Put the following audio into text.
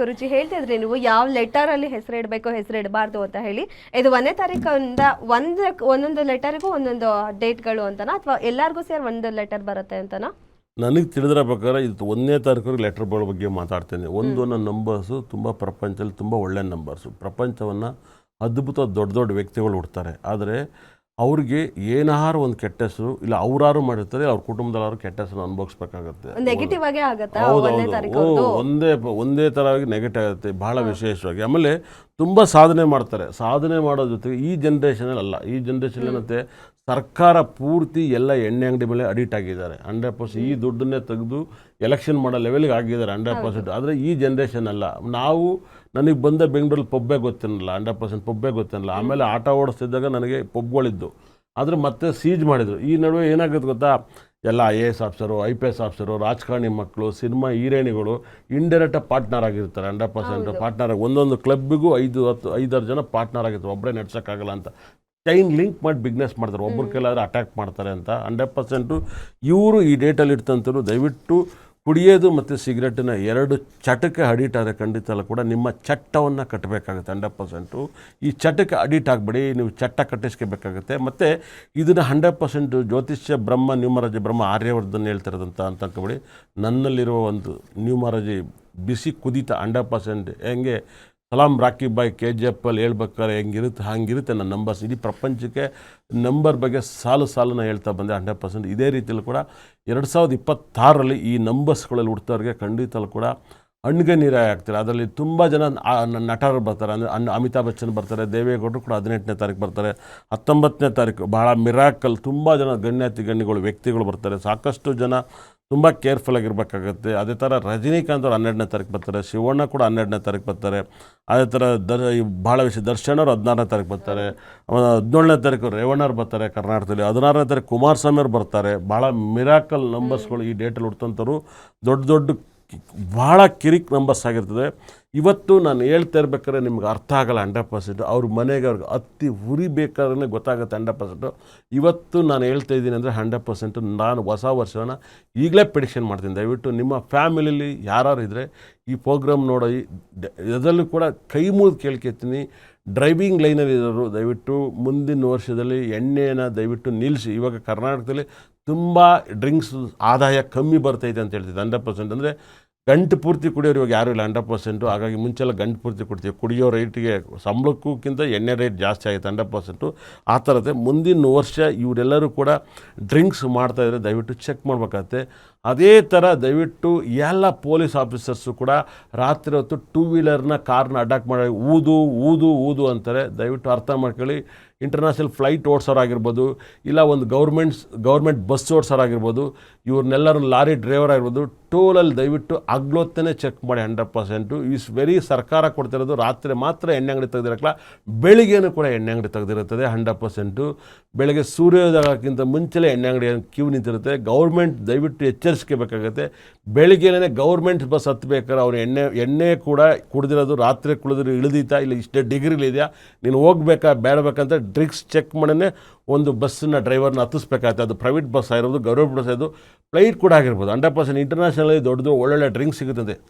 ಗುರುಜಿ ಹೇಳ್ತಿದ್ರಿ ನೀವು ಯಾವ ಲೆಟರ್ ಅಲ್ಲಿ ಹೆಸರು ಇಡಬೇಕು ಹೆಸರು ಇಡಬಾರ್ದು ಅಂತ ಹೇಳಿ, ಇದು ಒಂದೇ ತಾರೀಕಿಂದ ಒಂದ್, ಒಂದೊಂದು ಲೆಟರ್ಗೂ ಒಂದೊಂದು ಡೇಟ್ಗಳು ಅಂತನ? ಅಥವಾ ಎಲ್ಲರಿಗೂ ಸೇರಿ ಒಂದು ಲೆಟರ್ ಬರುತ್ತೆ ಅಂತನ? ನನಗೆ ತಿಳಿದ್ರ ಪ್ರಕಾರ ಇದು ಒಂದನೇ ತಾರೀಕು ಲೆಟರ್ಗಳ ಬಗ್ಗೆ ಮಾತಾಡ್ತೇನೆ. ಒಂದು ನನ್ನ ನಂಬರ್ಸು ತುಂಬ ಪ್ರಪಂಚದಲ್ಲಿ ತುಂಬ ಒಳ್ಳೆಯ ನಂಬರ್ಸು ಪ್ರಪಂಚವನ್ನು ಅದ್ಭುತ ದೊಡ್ಡ ದೊಡ್ಡ ವ್ಯಕ್ತಿಗಳು ಹುಡ್ತಾರೆ. ಆದರೆ ಅವ್ರಿಗೆ ಏನಾರು ಒಂದು ಕೆಟ್ಟ ಹೆಸರು ಇಲ್ಲ ಅವರಾರು ಮಾಡಿರ್ತಾರೆ ಅವ್ರ ಕುಟುಂಬದಲ್ಲಾರು ಕೆಟ್ಟ ಹೆಸರು ಅನುಭವಿಸ್ಬೇಕಾಗತ್ತೆ ನೆಗೆಟಿವ್ ಆಗೇ ಆಗತ್ತಾ? ಹೌದು ಒಂದನೇ ಹೌದು. ತಾರೀಕು ಒಂದೇ ಒಂದೇ ಥರವಾಗಿ ನೆಗೆಟಿವ್ ಆಗುತ್ತೆ ಬಹಳ ವಿಶೇಷವಾಗಿ. ಆಮೇಲೆ ತುಂಬ ಸಾಧನೆ ಮಾಡ್ತಾರೆ. ಸಾಧನೆ ಮಾಡೋ ಜೊತೆಗೆ ಈ ಜನ್ರೇಷನಲ್ಲಿ ಅಲ್ಲ ಈ ಜನ್ರೇಷನ್ ಏನಂತೆ ಸರ್ಕಾರ ಪೂರ್ತಿ ಎಲ್ಲ ಎಣ್ಣೆ ಅಂಗಡಿ ಮೇಲೆ ಅಡಿಟ್ ಆಗಿದ್ದಾರೆ. ಹಂಡ್ರೆಡ್ ಪರ್ಸೆಂಟ್ ಈ ದುಡ್ಡನ್ನೇ ತೆಗೆದು ಎಲೆಕ್ಷನ್ ಮಾಡೋ ಲೆವೆಲ್ಗೆ ಆಗಿದ್ದಾರೆ ಹಂಡ್ರೆಡ್ ಪರ್ಸೆಂಟ್ ಆದರೆ ಈ ಜನ್ರೇಷನ್ ಅಲ್ಲ. ನಾವು ನನಗೆ ಬಂದ ಬೆಂಗಳೂರಲ್ಲಿ ಪೊಬ್ಬೆ ಗೊತ್ತಿರಲಿಲ್ಲ ಹಂಡ್ರೆಡ್ ಪರ್ಸೆಂಟ್ ಪೊಬ್ಬೆ ಗೊತ್ತಿರಲಿಲ್ಲ ಆಮೇಲೆ ಆಟ ಓಡಿಸ್ತಿದ್ದಾಗ ನನಗೆ ಪಬ್ಗಳಿದ್ದು ಆದರೆ ಮತ್ತೆ ಸೀಜ್ ಮಾಡಿದರು. ಈ ನಡುವೆ ಏನಾಗುತ್ತೆ ಗೊತ್ತಾ? ಎಲ್ಲ I A S officer I P S officer ರಾಜಕಾರಣಿ ಮಕ್ಕಳು ಸಿನಿಮಾ ಹೀರೋಣಿಗಳು ಇಂಡೈರೆಕ್ಟಾಗಿ ಪಾರ್ಟ್ನರ್ ಆಗಿರ್ತಾರೆ ಹಂಡ್ರೆಡ್ ಪರ್ಸೆಂಟ್ ಪಾರ್ಟ್ನರ್ ಒಂದೊಂದು ಕ್ಲಬ್ಬಿಗೂ ಐದು ಹತ್ತು ಐದಾರು ಜನ ಪಾರ್ಟ್ನರ್ ಆಗಿರ್ತಾರೆ. ಒಬ್ಬರೇ ನಡ್ಸೋಕ್ಕಾಗಲ್ಲ ಅಂತ. ಚೈನ್ ಲಿಂಕ್ ಮಾಡಿ ಬಿಗ್ನೆಸ್ ಮಾಡ್ತಾರೆ. ಒಬ್ರು ಕೆಲವರು ಅಟ್ಯಾಕ್ ಮಾಡ್ತಾರೆ ಅಂತ. ಹಂಡ್ರೆಡ್ ಪರ್ಸೆಂಟು ಇವರು ಈ ಡೇಟಲ್ಲಿ ಇಡ್ತಂತರು ದಯವಿಟ್ಟು ಕುಡಿಯೋದು ಮತ್ತು ಸಿಗರೆಟಿನ ಎರಡು ಚಟಕ್ಕೆ ಅಡಿಟ್ ಆದರೆ ಖಂಡಿತ ಕೂಡ ನಿಮ್ಮ ಚಟ್ಟವನ್ನು ಕಟ್ಟಬೇಕಾಗುತ್ತೆ ಹಂಡ್ರೆಡ್ ಪರ್ಸೆಂಟು ಈ ಚಟಕ್ಕೆ ಅಡಿಟ್ ಆಗಬೇಡಿ, ನೀವು ಚಟ್ಟ ಕಟ್ಟಿಸ್ಕೋಬೇಕಾಗುತ್ತೆ ಮತ್ತು ಇದನ್ನು ಹಂಡ್ರೆಡ್ ಪರ್ಸೆಂಟು ಜ್ಯೋತಿಷ್ಯ ಬ್ರಹ್ಮ ನ್ಯೂಮರಾಜಿ ಬ್ರಹ್ಮ ಆರ್ಯವರ್ಧನ್ ಹೇಳ್ತಿರೋದಂತ ಅಂತ ಅನ್ಕೊಬೇಡಿ. ನನ್ನಲ್ಲಿರುವ ಒಂದು ನ್ಯೂಮರಾಜಿ ಬಿಸಿ ಕುದಿತ ಹಂಡ್ರೆಡ್ ಪರ್ಸೆಂಟ್ ಹೆಂಗೆ ಸಲಾಂ Rocky bhai K G F ಅಲ್ಲಿ ಹೇಳ್ಬೇಕಾದ್ರೆ ಹೆಂಗಿರುತ್ತೆ, ಹಂಗಿರುತ್ತೆ ನನ್ನ ನಂಬರ್ಸ್ ಇಡೀ ಪ್ರಪಂಚಕ್ಕೆ ನಂಬರ್ ಬಗ್ಗೆ ಸಾಲು ಸಾಲನ್ನ ಹೇಳ್ತಾ ಬಂದೆ ಹಂಡ್ರೆಡ್ ಪರ್ಸೆಂಟ್ ಇದೇ ರೀತಿಯಲ್ಲಿ ಕೂಡ ಎರಡು ಸಾವಿರದ ಇಪ್ಪತ್ತಾರರಲ್ಲಿ ಈ ನಂಬರ್ಸ್ಗಳಲ್ಲಿ ಹುಡ್ತವ್ರಿಗೆ ಖಂಡಿತಲ್ಲೂ ಕೂಡ ಹಣ್ಣಿಗೆ ನೀರಾಗಿ ಆಗ್ತಾರೆ. ಅದರಲ್ಲಿ ತುಂಬ ಜನ ನಟರು ಬರ್ತಾರೆ. ಅಂದರೆ ಅನ್ ಅಮಿತಾಬ್ ಬಚ್ಚನ್ ಬರ್ತಾರೆ, ದೇವೇಗೌಡರು ಕೂಡ ಹದಿನೆಂಟನೇ ತಾರೀಕು ಬರ್ತಾರೆ, ಹತ್ತೊಂಬತ್ತನೇ ತಾರೀಕು. ಭಾಳ ಮಿರಾಕಲ್ ತುಂಬ ಜನ ಗಣ್ಯಾತಿ ಗಣ್ಯಗಳು, ವ್ಯಕ್ತಿಗಳು ಬರ್ತಾರೆ. ಸಾಕಷ್ಟು ಜನ ತುಂಬ ಕೇರ್ಫುಲ್ ಆಗಿರಬೇಕಾಗುತ್ತೆ. ಅದೇ ಥರ ರಜನಿಕಾಂತ್ ಅವ್ರು ಹನ್ನೆರಡನೇ ತಾರೀಕು ಬರ್ತಾರೆ. ಶಿವಣ್ಣ ಕೂಡ ಹನ್ನೆರಡನೇ ತಾರೀಕು ಬರ್ತಾರೆ. ಅದೇ ಥರ ದರ್ ಭಾಳ ವಿಷಯ ದರ್ಶನ್ ಅವರು ಹದಿನಾರನೇ ತಾರೀಕು ಬರ್ತಾರೆ. ಹದಿನೇಳನೇ ತಾರೀಕು ರೇವಣ್ಣವ್ರು ಬರ್ತಾರೆ ಕರ್ನಾಟಕದಲ್ಲಿ. ಹದಿನಾರನೇ ತಾರೀಕು ಕುಮಾರಸ್ವಾಮಿ ಅವ್ರು ಬರ್ತಾರೆ. ಭಾಳ ಮಿರಾಕಲ್ ನಂಬರ್ಸ್ಗಳು ಈ ಡೇಟಲ್ಲಿ ಹುಡ್ತಂಥವ್ರು ದೊಡ್ಡ ದೊಡ್ಡ ಭಾಳ ಕಿರಿಕ್ ನಂಬರ್ಸ್ ಆಗಿರ್ತದೆ. ಇವತ್ತು ನಾನು ಹೇಳ್ತಾ ಇರ್ಬೇಕಾದ್ರೆ ನಿಮ್ಗೆ ಅರ್ಥ ಆಗಲ್ಲ ಹಂಡ್ರೆಡ್ ಪರ್ಸೆಂಟ್. ಅವ್ರ ಮನೆಗೆ ಅವ್ರಿಗೆ ಉರಿ ಉರಿಬೇಕಾದ್ರೆ ಗೊತ್ತಾಗುತ್ತೆ ಹಂಡ್ರೆಡ್ ಪರ್ಸೆಂಟು. ಇವತ್ತು ನಾನು ಹೇಳ್ತಾ ಇದ್ದೀನಿ ಅಂದರೆ ಹಂಡ್ರೆಡ್ ಪರ್ಸೆಂಟು ನಾನು ಹೊಸ ವರ್ಷವನ್ನು ಈಗಲೇ ಪ್ರಿಡಿಕ್ಷನ್ ಮಾಡ್ತೀನಿ. ದಯವಿಟ್ಟು ನಿಮ್ಮ ಫ್ಯಾಮಿಲಿಲಿ ಯಾರು ಇದ್ದರೆ ಈ ಪ್ರೋಗ್ರಾಮ್ ನೋಡಿ ಇದರಲ್ಲೂ ಕೂಡ ಕೈ ಮುಗಿದು ಕೇಳ್ಕೊತೀನಿ. ಡ್ರೈವಿಂಗ್ ಲೈನಲ್ಲಿ ಇರೋರು ದಯವಿಟ್ಟು ಮುಂದಿನ ವರ್ಷದಲ್ಲಿ ಎಣ್ಣೆಯನ್ನು ದಯವಿಟ್ಟು ನಿಲ್ಲಿಸಿ. ಇವಾಗ ಕರ್ನಾಟಕದಲ್ಲಿ ತುಂಬ ಡ್ರಿಂಕ್ಸ್ ಆದಾಯ ಕಮ್ಮಿ ಬರ್ತೈತೆ ಅಂತ ಹೇಳ್ತಿದ್ದೆ ಹಂಡ್ರೆಡ್ ಪರ್ಸೆಂಟ್ ಅಂದರೆ ಗಂಟು ಪೂರ್ತಿ ಕುಡಿಯೋರು ಇವಾಗ ಯಾರು ಇಲ್ಲ ಹಂಡ್ರೆಡ್ ಪರ್ಸೆಂಟು ಹಾಗಾಗಿ ಮುಂಚೆಲ್ಲ ಗಂಟು ಪೂರ್ತಿ ಕೊಡ್ತೀವಿ. ಕುಡಿಯೋ ರೇಟಿಗೆ ಸಂಬಳಕ್ಕೂಕ್ಕಿಂತ ಎಣ್ಣೆ ರೇಟ್ ಜಾಸ್ತಿ ಆಯಿತು ಹಂಡ್ರೆಡ್ ಪರ್ಸೆಂಟು ಆ ಥರದೇ ಮುಂದಿನ ವರ್ಷ ಇವರೆಲ್ಲರೂ ಕೂಡ ಡ್ರಿಂಕ್ಸ್ ಮಾಡ್ತಾಯಿದ್ರೆ ದಯವಿಟ್ಟು ಚೆಕ್ ಮಾಡಬೇಕಾಗತ್ತೆ. ಅದೇ ಥರ ದಯವಿಟ್ಟು ಎಲ್ಲ ಪೊಲೀಸ್ ಆಫೀಸರ್ಸು ಕೂಡ ರಾತ್ರಿ ಹೊತ್ತು ಟೂ ವೀಲರ್ನ ಕಾರ್ನ ಅಡ್ಡಾಕ್ ಮಾಡಿ, ಊದು ಊದು ಊದು ಅಂತಾರೆ. ದಯವಿಟ್ಟು ಅರ್ಥ ಮಾಡ್ಕೊಳ್ಳಿ. ಇಂಟರ್ನ್ಯಾಷನಲ್ ಫ್ಲೈಟ್ ಓಡಿಸೋರಾಗಿರ್ಬೋದು ಇಲ್ಲ ಒಂದು ಗೌರ್ಮೆಂಟ್ಸ್ ಗೌರ್ಮೆಂಟ್ ಬಸ್ ಓಡಿಸೋರಾಗಿರ್ಬೋದು ಇವ್ರನ್ನೆಲ್ಲರೂ ಲಾರಿ ಡ್ರೈವರ್ ಆಗಿರ್ಬೋದು ಟೋಲಲ್ಲಿ ದಯವಿಟ್ಟು ಅಗ್ಲೊತ್ತೇ ಚೆಕ್ ಮಾಡಿ ಹಂಡ್ರೆಡ್ ಪರ್ಸೆಂಟು ಇಸ್ ವೆರಿ ಸರ್ಕಾರ ಕೊಡ್ತಿರೋದು ರಾತ್ರಿ ಮಾತ್ರ ಎಣ್ಣೆ ಅಂಗಡಿ ತೆಗೆದಿರಕ್ಕಲ್ಲ ಬೆಳಿಗ್ಗೆನೂ ಕೂಡ ಎಣ್ಣೆ ಅಂಗಡಿ ತೆಗೆದಿರುತ್ತದೆ ಹಂಡ್ರೆಡ್ ಪರ್ಸೆಂಟು ಬೆಳಗ್ಗೆ ಸೂರ್ಯೋದಯಕ್ಕಿಂತ ಮುಂಚೆಲೇ ಎಣ್ಣೆ ಅಂಗಡಿ ಕ್ಯೂ ನಿಂತಿರುತ್ತೆ. ಗೌರ್ಮೆಂಟ್ ದಯವಿಟ್ಟು ಎಚ್ಚರಿಸ್ಕೋಬೇಕಾಗತ್ತೆ ಬೆಳಿಗ್ಗೆನೇ ಗೌರ್ಮೆಂಟ್ ಬಸ್ ಹತ್ಬೇಕಾರೆ ಅವ್ರು ಎಣ್ಣೆ ಎಣ್ಣೆ ಕೂಡ ಕುಡಿದಿರೋದು, ರಾತ್ರಿ ಕುಡಿದ್ರೆ ಇಳಿದೀತಾ ಇಲ್ಲ, ಇಷ್ಟೇ ಡಿಗ್ರಿಲಿದೆಯಾ ನೀನು ಹೋಗ್ಬೇಕಾ, ಬೇಡಬೇಕಂತ ಡ್ರಿಂಕ್ಸ್ ಚೆಕ್ ಮಾಡೇ ಒಂದು ಬಸ್ಸನ್ನ ಡ್ರೈವರ್ನ ಹತ್ತಿಸ್ಬೇಕಾಗುತ್ತೆ ಅದು ಪ್ರೈವೇಟ್ ಬಸ್ ಆಗಿರ್ಬೋದು ಗೌರ್ಮೆಂಟ್ ಬಸ್ ಆಗಿರೋದು, ಫ್ಲೈಟ್ ಕೂಡ ಆಗಿರ್ಬೋದು. ಹಂಡ್ರೆಡ್ ಪರ್ಸೆಂಟ್ ಇಂಟರ್ನ್ಯಾಷನಲ್ಲಿ ದೊಡ್ಡದು ಒಳ್ಳೊಳ್ಳೆ ಡ್ರಿಂಕ್ಸ್ ಸಿಗುತ್ತದೆ